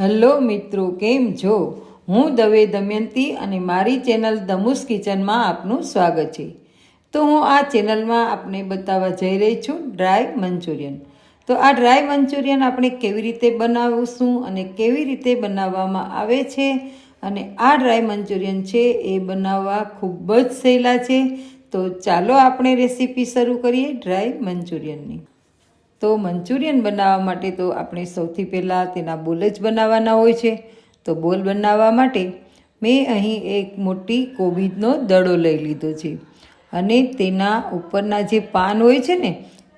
Hello મિત્રો, કેમ છો? હું દવે દમયંતી અને મારી ચેનલ દમુસ કિચનમાં આપનું સ્વાગત છે. તો હું આ ચેનલમાં આપને બતાવવા જઈ રહી છું ડ્રાય મંચુરિયન. તો આ ડ્રાય મંચુરિયન આપણે કેવી રીતે બનાવીશું અને કેવી રીતે બનાવવામાં આવે છે? અને આ ડ્રાય મંચુરિયન છે એ બનાવવા ખૂબ જ સહેલા છે. તો ચાલો આપણે રેસીપી શરૂ કરીએ ડ્રાય મંચુરિયનની. તો મંચુરિયન બનાવવા માટે તો આપણે સૌથી પહેલાં તેના બોલ જ બનાવવાના હોય છે. તો બોલ બનાવવા માટે મેં અહીં એક મોટી કોબીજનો દડો લઈ લીધો છે અને તેના ઉપરના જે પાન હોય છે ને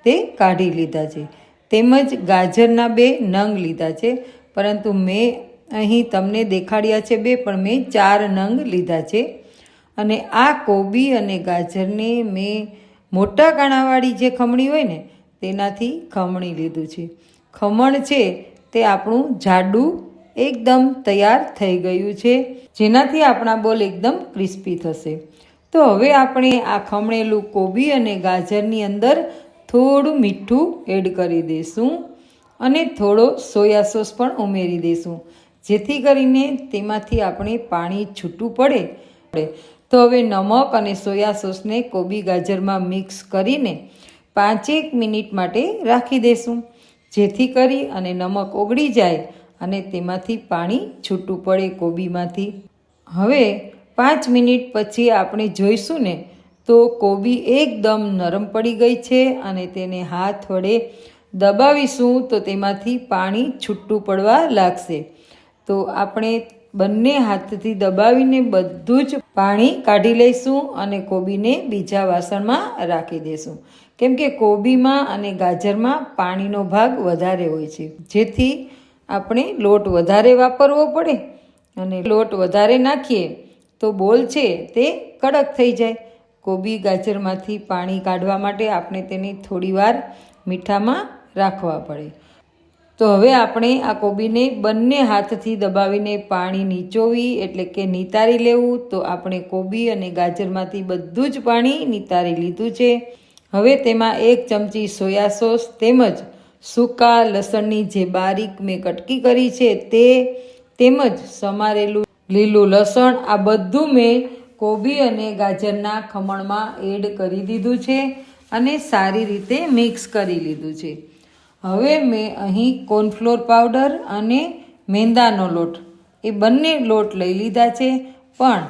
તે કાઢી લીધા છે. તેમજ ગાજરના બે નંગ લીધા છે. પરંતુ મેં અહીં તમને દેખાડ્યા છે બે, પણ મેં ચાર નંગ લીધા છે. અને આ કોબી અને ગાજરને મેં મોટા કાણાવાળી જે ખમણી હોય ને તેનાથી ખમણી લીધું છે. ખમણ છે તે આપણું જાડું એકદમ તૈયાર થઈ ગયું છે. જેનાથી આપણા બોલ એકદમ ક્રિસ્પી થશે. તો હવે આપણે આ ખમણેલું કોબી અને ગાજરની અંદર થોડું મીઠું એડ કરી દઈશું અને થોડો સોયા સોસ પણ ઉમેરી દઈશું જેથી કરીને તેમાંથી આપણે પાણી છૂટું પડે. તો હવે નમક અને સોયા સોસને કોબી ગાજરમાં મિક્સ કરીને પાંચેક મિનિટ માટે રાખી દેશું. જેથી કરી અને નમક ઓગળી જાય અને તેમાંથી પાણી છૂટું પડે કોબીમાંથી. હવે પાંચ મિનિટ પછી આપણે જોઈશું ને, તો કોબી એકદમ નરમ પડી ગઈ છે અને તેને હાથ વડે દબાવીશું તો તેમાંથી પાણી છૂટું પડવા લાગશે. તો આપણે બંને હાથથી દબાવીને બધું જ પાણી કાઢી લઈશું અને કોબીને બીજા વાસણમાં રાખી દઈશું કેમ કે કોબીમાં અને ગાજરમાં પાણીનો ભાગ વધારે હોય છે. જેથી આપણે લોટ વધારે વાપરવો પડે અને લોટ વધારે નાખીએ તો બોલ છે તે કડક થઈ જાય. કોબી ગાજરમાંથી પાણી કાઢવા માટે આપણે તેને થોડીવાર મીઠામાં રાખવા પડે. તો હવે આપણે આ કોબીને બંને હાથથી દબાવીને પાણી નીચોવી, એટલે કે નિતારી લેવું. તો આપણે કોબી અને ગાજરમાંથી બધું જ પાણી નિતારી લીધું છે. હવે તેમાં એક ચમચી સોયા સોસ તેમજ સૂકા લસણની જે બારીક મેં કટકી કરી છે તે તેમજ સમારેલું લીલું લસણ, આ બધું મેં કોબી અને ગાજરના ખમણમાં એડ કરી દીધું છે અને સારી રીતે મિક્સ કરી લીધું છે. હવે મેં અહીં કોર્નફ્લોર પાવડર અને મેંદાનો લોટ. એ બંને લોટ લઈ લીધા છે, પણ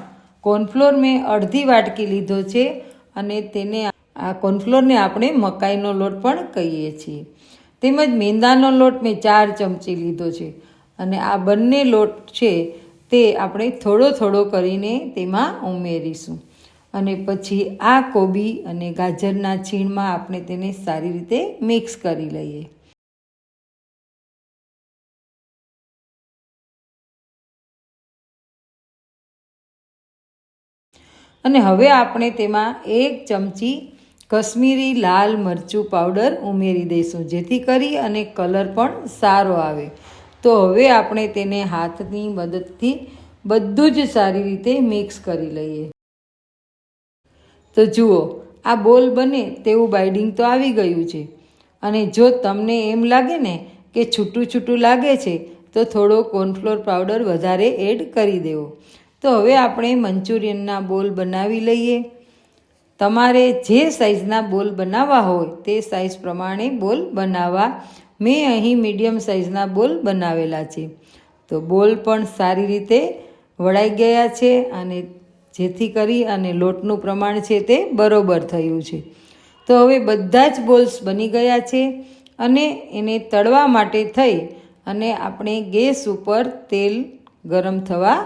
કોર્નફ્લોર મેં અડધી વાટકી લીધો છે અને તેને આ કોર્નફ્લોરને આપણે મકાઈનો લોટ પણ કહીએ છીએ. તેમજ મેંદાનો લોટ મેં ચાર ચમચી લીધો છે અને આ બંને લોટ છે તે આપણે થોડો થોડો કરીને તેમાં ઉમેરીશું. અને પછી આ કોબી અને ગાજરના છીણમાં આપણે તેને સારી રીતે મિક્સ કરી લઈએ. અને હવે આપણે તેમાં એક ચમચી કશ્મીરી લાલ મરચું પાવડર ઉમેરી દઈશું, જેથી કરી અને કલર પણ સારો આવે. તો હવે આપણે તેને હાથની મદદથી બધું જ સારી રીતે મિક્સ કરી લઈએ. તો જુઓ, આ બોલ બને તેવું બાઇડિંગ તો આવી ગયું છે. અને જો તમને એમ લાગે ને કે છૂટું છૂટું લાગે છે, તો થોડો કોર્નફ્લોર પાવડર વધારે એડ કરી દેવો. તો હવે આપણે મંચુરિયનના બોલ બનાવી લઈએ. તમારે જે સાઇઝના બોલ બનાવવા હોય તે સાઇઝ પ્રમાણે બોલ બનાવવા. મેં અહીં મીડિયમ સાઇઝના બોલ બનાવેલા છે. તો બોલ પણ સારી રીતે વળાઈ ગયા છે અને જેથી કરી અને લોટનું પ્રમાણ છે તે બરોબર થયું છે. તો હવે બધા જ બોલ્સ બની ગયા છે અને એને તળવા માટે થઈ અને આપણે ગેસ ઉપર તેલ ગરમ થવા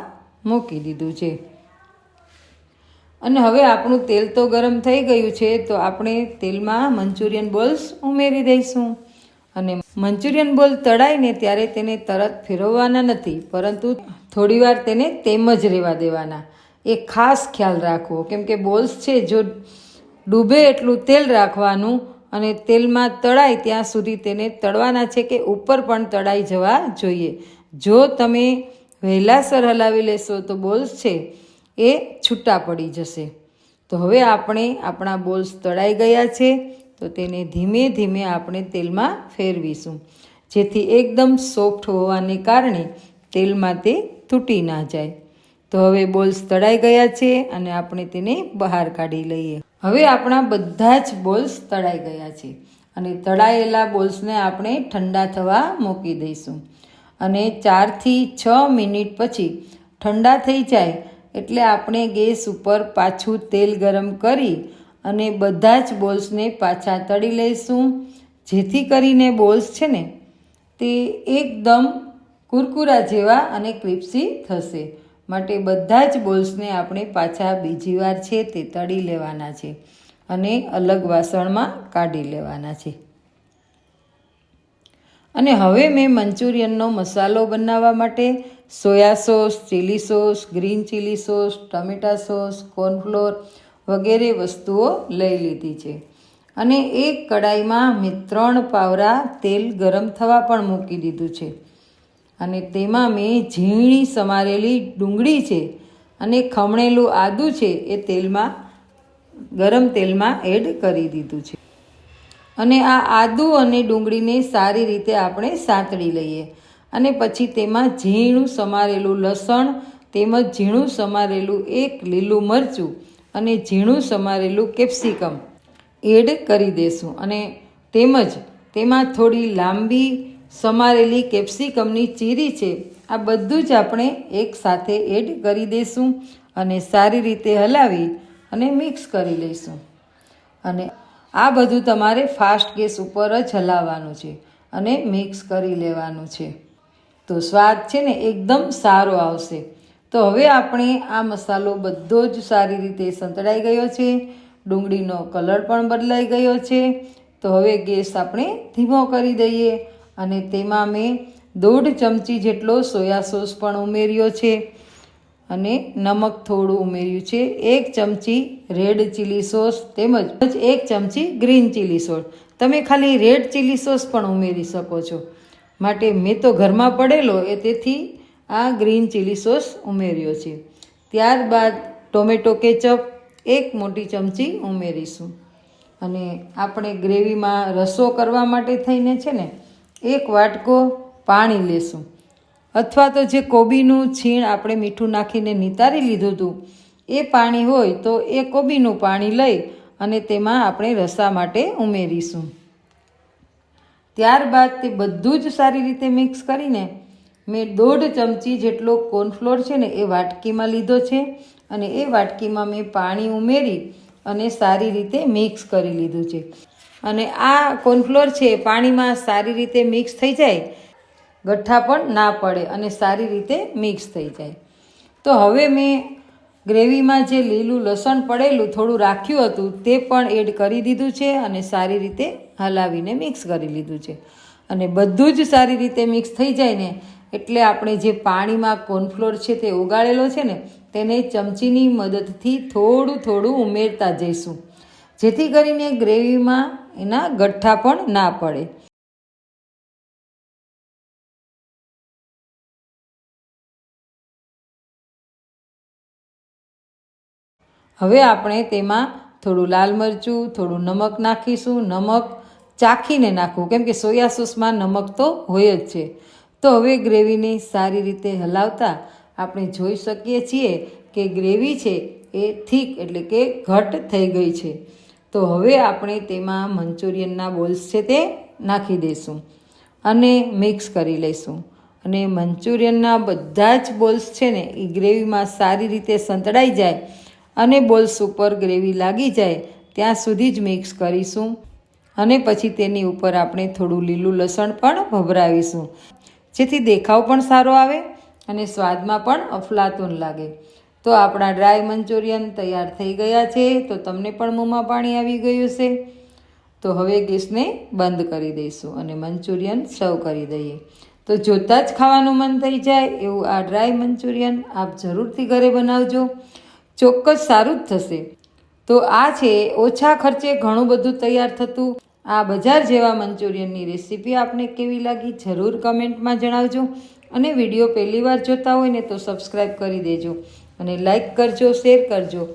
મૂકી દીધું છે. અને હવે આપણું તેલ તો ગરમ થઈ ગયું છે, તો આપણે તેલમાં મંચુરિયન બોલ્સ ઉમેરી દઈશું. અને મંચુરિયન બોલ તળાઈને ત્યારે તેને તરત ફેરવવાના નથી, પરંતુ થોડીવાર તેને તેમ જ રહેવા દેવાના. એ ખાસ ખ્યાલ રાખવો, કેમ કે બોલ્સ છે, જો ડૂબે એટલું તેલ રાખવાનું અને તેલમાં તળાય ત્યાં સુધી તેને તળવાના છે કે ઉપર પણ તળાઈ જવા જોઈએ. જો તમે વહેલાસર હલાવી લેશો તો બોલ્સ છે એ છૂટા પડી જશે. તો હવે આપણે આપણા બોલ્સ તળાઈ ગયા છે, તો તેને ધીમે ધીમે આપણે તેલમાં ફેરવીશું. જેથી એકદમ સોફ્ટ હોવાને કારણે તેલમાં તે તૂટી ના જાય. તો હવે બોલ્સ તળાઈ ગયા છે અને આપણે તેને બહાર કાઢી લઈએ. હવે આપણા બધા જ બોલ્સ તળાઈ ગયા છે અને તળાયેલા બોલ્સને આપણે ઠંડા થવા મૂકી દઈશું. અને ચારથી છ મિનિટ પછી ઠંડા થઈ જાય એટલે આપણે ગેસ ઉપર પાછું તેલ ગરમ કરી અને બધા જ બોલ્સને પાછા તળી લઈશું. જેથી કરીને બોલ્સ છે ને, તે એકદમ કુરકુરા જેવા અને ક્રિપ્સી થશે. માટે બધા જ બોલ્સને આપણે પાછા બીજી વાર છે તે તળી લેવાના છે અને અલગ વાસણમાં કાઢી લેવાના છે. અને હવે મેં મંચુરિયનનો મસાલો બનાવવા માટે soya sauce, chilli sauce, green chilli sauce, ટમેટા સોસ, કોર્નફ્લોર વગેરે વસ્તુઓ લઈ લીધી છે. અને એક કડાઈમાં મેં ત્રણ પાવરા તેલ ગરમ થવા પણ મૂકી દીધું છે. અને તેમાં મેં ઝીણી સમારેલી ડુંગળી છે અને ખમણેલું આદું છે એ તેલમાં, ગરમ તેલમાં એડ કરી દીધું છે. અને આ આદુ અને ડુંગળીને સારી રીતે આપણે સાંતળી લઈએ. અને પછી તેમાં ઝીણું સમારેલું લસણ તેમજ ઝીણું સમારેલું એક લીલું મરચું અને ઝીણું સમારેલું કેપ્સિકમ એડ કરી દેશું. અને તેમજ તેમાં થોડી લાંબી સમારેલી કેપ્સિકમની ચીરી છે, આ બધું જ આપણે એક સાથે એડ કરી દઈશું અને સારી રીતે હલાવી અને મિક્સ કરી લઈશું. અને આ બધું તમારે ફાસ્ટ ગેસ ઉપર જ હલાવવાનું છે અને મિક્સ કરી લેવાનું છે. તો સ્વાદ છે ને એકદમ સારો આવશે. તો હવે આપણે આ મસાલો બધો જ સારી રીતે સંતળાઈ ગયો છે. ડુંગળીનો કલર પણ બદલાઈ ગયો છે. તો હવે ગેસ આપણે ધીમો કરી દઈએ અને તેમાં મેં દોઢ ચમચી જેટલો સોયા સોસ પણ ઉમેર્યો છે. અને નમક થોડું ઉમેર્યું છે. એક ચમચી રેડ ચીલી સોસ તેમજ એક ચમચી ગ્રીન ચીલી સોસ. તમે ખાલી રેડ ચીલી સોસ પણ ઉમેરી શકો છો. માટે મેં તો ઘરમાં પડેલો એ તેથી આ ગ્રીન ચીલી સોસ ઉમેર્યો છે. ત્યારબાદ ટોમેટો કેચઅપ એક મોટી ચમચી ઉમેરીશું. અને આપણે ગ્રેવીમાં રસો કરવા માટે થઈને છે ને, એક વાટકો પાણી લેશું. અથવા તો જે કોબીનું છીણ આપણે મીઠું નાખીને નિતારી લીધું હતું, એ પાણી હોય તો એ કોબીનું પાણી લઈ અને તેમાં આપણે રસા માટે ઉમેરીશું. ત્યારબાદ તે બધું જ સારી રીતે મિક્સ કરીને મેં દોઢ ચમચી જેટલો કોર્નફ્લોર છે ને એ વાટકીમાં લીધો છે અને એ વાટકીમાં મેં પાણી ઉમેરી અને સારી રીતે મિક્સ કરી લીધું છે. અને આ કોર્નફ્લોર છે પાણીમાં સારી રીતે મિક્સ થઈ જાય ગઠ્ઠા પણ ના પડે અને સારી રીતે મિક્સ થઈ જાય. તો હવે મેં ગ્રેવીમાં જે લીલું લસણ પડેલું થોડું રાખ્યું હતું તે પણ એડ કરી દીધું છે અને સારી રીતે હલાવીને મિક્સ કરી લીધું છે. અને બધું જ સારી રીતે મિક્સ થઈ જાય ને એટલે આપણે જે પાણીમાં કોર્નફ્લોર છે તે ઓગાળેલો છે ને તેને ચમચીની મદદથી થોડું થોડું ઉમેરતા જઈશું. જેથી કરીને ગ્રેવીમાં એના ગઠ્ઠા પણ ના પડે. હવે આપણે તેમાં થોડું લાલ મરચું, થોડું નમક નાખીશું. નમક ચાખીને નાખવું. કેમ કે સોયા સોસમાં નમક તો હોય જ છે. તો હવે ગ્રેવીને સારી રીતે હલાવતા આપણે જોઈ શકીએ છીએ કે ગ્રેવી છે એ થીક એટલે કે ઘટ થઈ ગઈ છે. તો હવે આપણે તેમાં મંચુરિયનના બોલ્સ છે તે નાખી દઈશું અને મિક્સ કરી લઈશું. અને મંચુરિયનના બધા જ બોલ્સ છે ને, એ ગ્રેવીમાં સારી રીતે સંતળાઈ જાય અને બોલ્સ ઉપર ગ્રેવી લાગી જાય, ત્યાં સુધી જ મિક્સ કરીશું. અને પછી તેની ઉપર આપણે થોડું લીલું લસણ પણ ભભરાવીશું. જેથી દેખાવ પણ સારો આવે અને સ્વાદમાં પણ અફલાતુન લાગે. તો આપણા ડ્રાય મંચુરિયન તૈયાર થઈ ગયા છે, તો તમને પણ મોંમાં પાણી આવી ગયું છે. તો હવે ગેસને બંધ કરી દઈશું અને મંચુરિયન સર્વ કરી દઈએ. તો જોતાં જ ખાવાનું મન થઈ જાય એવું આ ડ્રાય મંચુરિયન આપ જરૂરથી ઘરે બનાવજો. ચોક્કસ સારું જ થશે. તો આ છે ઓછા ખર્ચે ઘણું બધું તૈયાર થતું આ બજાર જેવા મંચુરિયનની રેસીપી આપને કેવી લાગી જરૂર કમેન્ટમાં જણાવજો. અને વીડિયો પહેલી વાર જોતા હોય ને તો સબસ્ક્રાઈબ કરી દેજો. અને લાઈક કરજો, શેર કરજો.